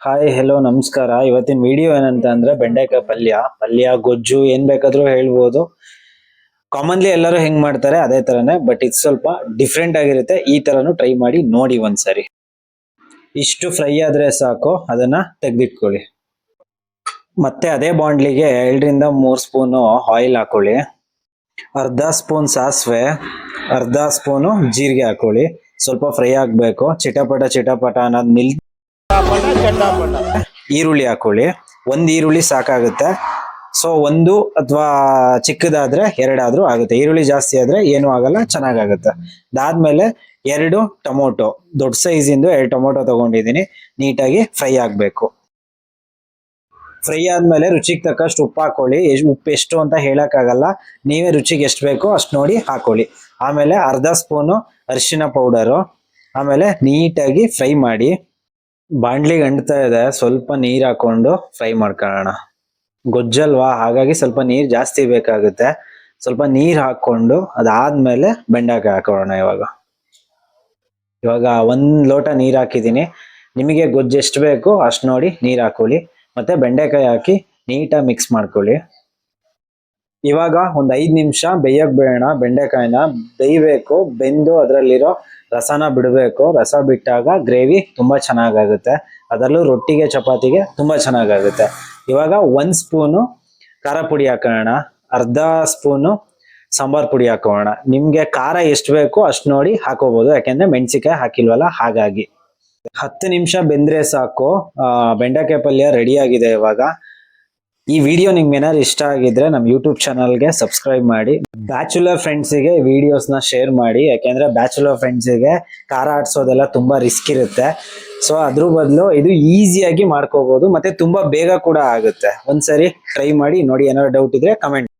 Hi hello ನಮಸ್ಕಾರ. ಇವತ್ತಿನ video ಏನಂತ ಅಂದ್ರೆ ಬೆಂಡೆಕಾಯಿ ಪಲ್ಯ. ಪಲ್ಯ, ಗೊಜ್ಜು ಏನ್ ಬೇಕಾದ್ರೂ ಹೇಳ್ಬೋದು. ಕಾಮನ್ಲಿ ಎಲ್ಲರೂ ಹೆಂಗ್ ಮಾಡ್ತಾರೆ ಅದೇ ತರನೇ ಬಟ್ ಇದು ಸ್ವಲ್ಪ ಡಿಫ್ರೆಂಟ್ ಆಗಿರುತ್ತೆ. ಈ ತರನು ಟ್ರೈ ಮಾಡಿ ನೋಡಿ ಒಂದ್ಸರಿ. ಇಷ್ಟು ಫ್ರೈ ಆದ್ರೆ ಸಾಕು. ಅದನ್ನ ತೆಗ್ದಿಟ್ಕೊಳ್ಳಿ. ಮತ್ತೆ ಅದೇ ಬಾಂಡ್ಲಿಗೆ ಎರಡರಿಂದ ಮೂರ್ ಸ್ಪೂನು ಆಯಿಲ್ ಹಾಕೊಳ್ಳಿ. ಅರ್ಧ ಸ್ಪೂನ್ ಸಾಸಿವೆ, ಅರ್ಧ ಸ್ಪೂನು ಜೀರಿಗೆ ಹಾಕೊಳ್ಳಿ. ಸ್ವಲ್ಪ ಫ್ರೈ ಆಗಬೇಕು. ಚಿಟಪಟ ಚಿಟಪಟ ಅನ್ನೋದು ನಿಲ್ ಈರುಳ್ಳಿ ಹಾಕೊಳ್ಳಿ. ಒಂದು ಈರುಳ್ಳಿ ಸಾಕಾಗುತ್ತೆ. ಸೊ ಒಂದು ಅಥವಾ ಚಿಕ್ಕದಾದ್ರೆ ಎರಡಾದ್ರೂ ಆಗುತ್ತೆ. ಈರುಳ್ಳಿ ಜಾಸ್ತಿ ಆದ್ರೆ ಏನು ಆಗಲ್ಲ, ಚೆನ್ನಾಗಾಗುತ್ತೆ. ಅದಾದ್ಮೇಲೆ ಎರಡು ಟೊಮೊಟೊ. ದೊಡ್ಡ ಸೈಜ್ ಇಂದು ಎರಡು ಟೊಮೊಟೊ ತಗೊಂಡಿದ್ದೀನಿ. ನೀಟಾಗಿ ಫ್ರೈ ಆಗಬೇಕು. ಫ್ರೈ ಆದ್ಮೇಲೆ ರುಚಿಗೆ ತಕ್ಕಷ್ಟು ಉಪ್ಪು ಹಾಕೊಳ್ಳಿ. ಉಪ್ಪು ಎಷ್ಟು ಅಂತ ಹೇಳೋಕ್ಕಾಗಲ್ಲ. ನೀವೇ ರುಚಿಗೆ ಎಷ್ಟು ಬೇಕೋ ಅಷ್ಟು ನೋಡಿ ಹಾಕೊಳ್ಳಿ. ಆಮೇಲೆ ಅರ್ಧ ಸ್ಪೂನು ಅರಿಶಿನ ಪೌಡರು. ಆಮೇಲೆ ನೀಟಾಗಿ ಫ್ರೈ ಮಾಡಿ. ಬಾಂಡ್ಲಿಗೆ ಅಂಟ್ತಾ ಇದೆ. ಸ್ವಲ್ಪ ನೀರ್ ಹಾಕೊಂಡು ಫ್ರೈ ಮಾಡ್ಕೊಳ್ಳೋಣ. ಗೊಜ್ಜಲ್ವಾ? ಹಾಗಾಗಿ ಸ್ವಲ್ಪ ನೀರ್ ಜಾಸ್ತಿ ಬೇಕಾಗುತ್ತೆ. ಸ್ವಲ್ಪ ನೀರ್ ಹಾಕೊಂಡು ಅದಾದ್ಮೇಲೆ ಬೆಂಡೆಕಾಯಿ ಹಾಕೊಳ್ಳೋಣ ಇವಾಗ. ಇವಾಗ ಒಂದ್ ಲೋಟ ನೀರ್ ಹಾಕಿದೀನಿ ನಿಮಗೆ ಗೊಜ್ಜು ಎಷ್ಟು ಬೇಕು ಅಷ್ಟು ನೋಡಿ ನೀರ್ ಹಾಕೊಳ್ಳಿ. ಮತ್ತೆ ಬೆಂಡೆಕಾಯಿ ಹಾಕಿ ನೀಟಾಗಿ ಮಿಕ್ಸ್ ಮಾಡ್ಕೊಳ್ಳಿ. ಇವಾಗ ಒಂದು ಐದು ನಿಮಿಷ ಬೇಯಕ್ಕೆ ಬೇಡ ಬೆಂಡೆಕಾಯಿನ ಬೇಯಬೇಕು, ಬೆಂದು ಅದರಲ್ಲಿರೋ ರಸನ ಬಿಡಬೇಕು. ರಸ ಬಿಟ್ಟಾಗ ಗ್ರೇವಿ ತುಂಬಾ ಚೆನ್ನಾಗಾಗುತ್ತೆ. ಅದರಲ್ಲೂ ರೊಟ್ಟಿಗೆ, ಚಪಾತಿಗೆ ತುಂಬಾ ಚೆನ್ನಾಗಾಗುತ್ತೆ. ಇವಾಗ ಒಂದು ಸ್ಪೂನು ಖಾರ ಪುಡಿ ಹಾಕೋಣ. ಅರ್ಧ ಸ್ಪೂನು ಸಾಂಬಾರ್ ಪುಡಿ ಹಾಕೋಣ. ನಿಮಗೆ ಖಾರ ಎಷ್ಟು ಬೇಕು ಅಷ್ಟು ನೋಡಿ ಹಾಕೋಬಹುದು ಯಾಕೆಂದರೆ ಮೆಣಸಿಕಾಯಿ ಹಾಕಿಲ್ವಲ್ಲ, ಹಾಗಾಗಿ. ಹತ್ತು ನಿಮಿಷ ಬೆಂದ್ರೆ ಸಾಕು. ಬೆಂಡೆಕಾಯಿ ಪಲ್ಯ ರೆಡಿ ಆಗಿದೆ ಇವಾಗ. ಈ ವಿಡಿಯೋ ನಿಮ್ಗೆ ಏನಾದ್ರು ಇಷ್ಟ ಆಗಿದ್ರೆ ನಮ್ಮ ಯೂಟ್ಯೂಬ್ ಚಾನಲ್ಗೆ ಸಬ್ಸ್ಕ್ರೈಬ್ ಮಾಡಿ ಬ್ಯಾಚುಲರ್ ಫ್ರೆಂಡ್ಸಿಗೆ ವಿಡಿಯೋಸ್ನ ಶೇರ್ ಮಾಡಿ, ಯಾಕೆಂದ್ರೆ ಬ್ಯಾಚುಲರ್ ಫ್ರೆಂಡ್ಸಿಗೆ ಖಾರ ಆಡ್ಸೋದೆಲ್ಲ ತುಂಬಾ ರಿಸ್ಕ್ ಇರುತ್ತೆ. ಸೊ ಅದ್ರ ಬದಲು ಇದು ಈಸಿಯಾಗಿ ಮಾಡ್ಕೋಬಹುದು ಮತ್ತೆ ತುಂಬಾ ಬೇಗ ಕೂಡ ಆಗುತ್ತೆ. ಒಂದ್ಸರಿ ಟ್ರೈ ಮಾಡಿ, ನೋಡಿ ಏನಾದ್ರು ಡೌಟ್ ಇದ್ರೆ ಕಮೆಂಟ್